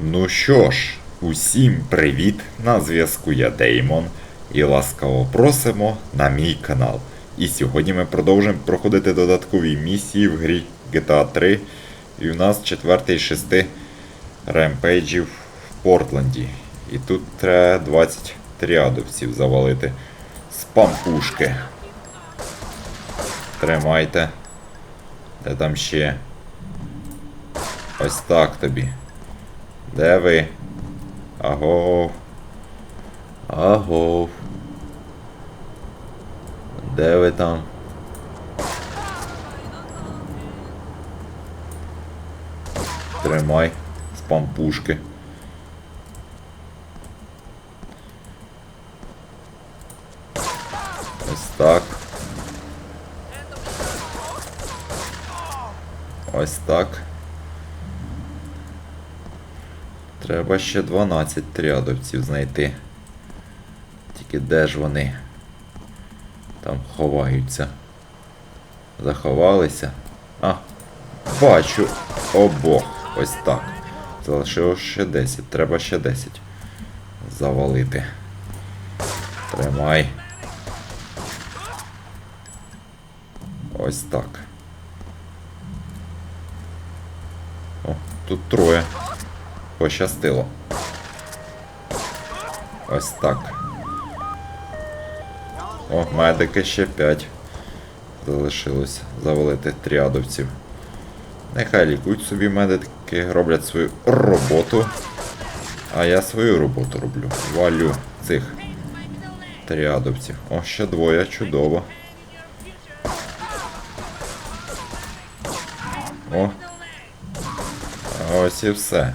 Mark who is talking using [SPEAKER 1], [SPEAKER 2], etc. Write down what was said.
[SPEAKER 1] Ну що ж, усім привіт! На зв'язку я Деймон і ласкаво просимо на мій канал. І сьогодні ми продовжуємо проходити додаткові місії в грі GTA 3. І в нас четвертий шести ремпейджів в Портленді. І тут треба 20 тріадовців завалити. З пампушки. Тримайте. Де там ще? Ось так тобі. Де ви? Агов. Агов. Де ви там? Тримай з пампушки. Ось так. Ось так. Треба ще 12 трядовців знайти. Тільки де ж вони? Там ховаються. Заховалися. А, бачу обох. Ось так. Залишилось ще 10. Треба ще 10. Завалити. Тримай. Ось так. О, тут троє. Пощастило. Ось так. О, медики ще 5. Залишилось завалити тріадовців. Нехай лікують собі медики, роблять свою роботу. А я свою роботу роблю. Валю цих тріадовців. О, ще двоє, чудово. О. Ось і все.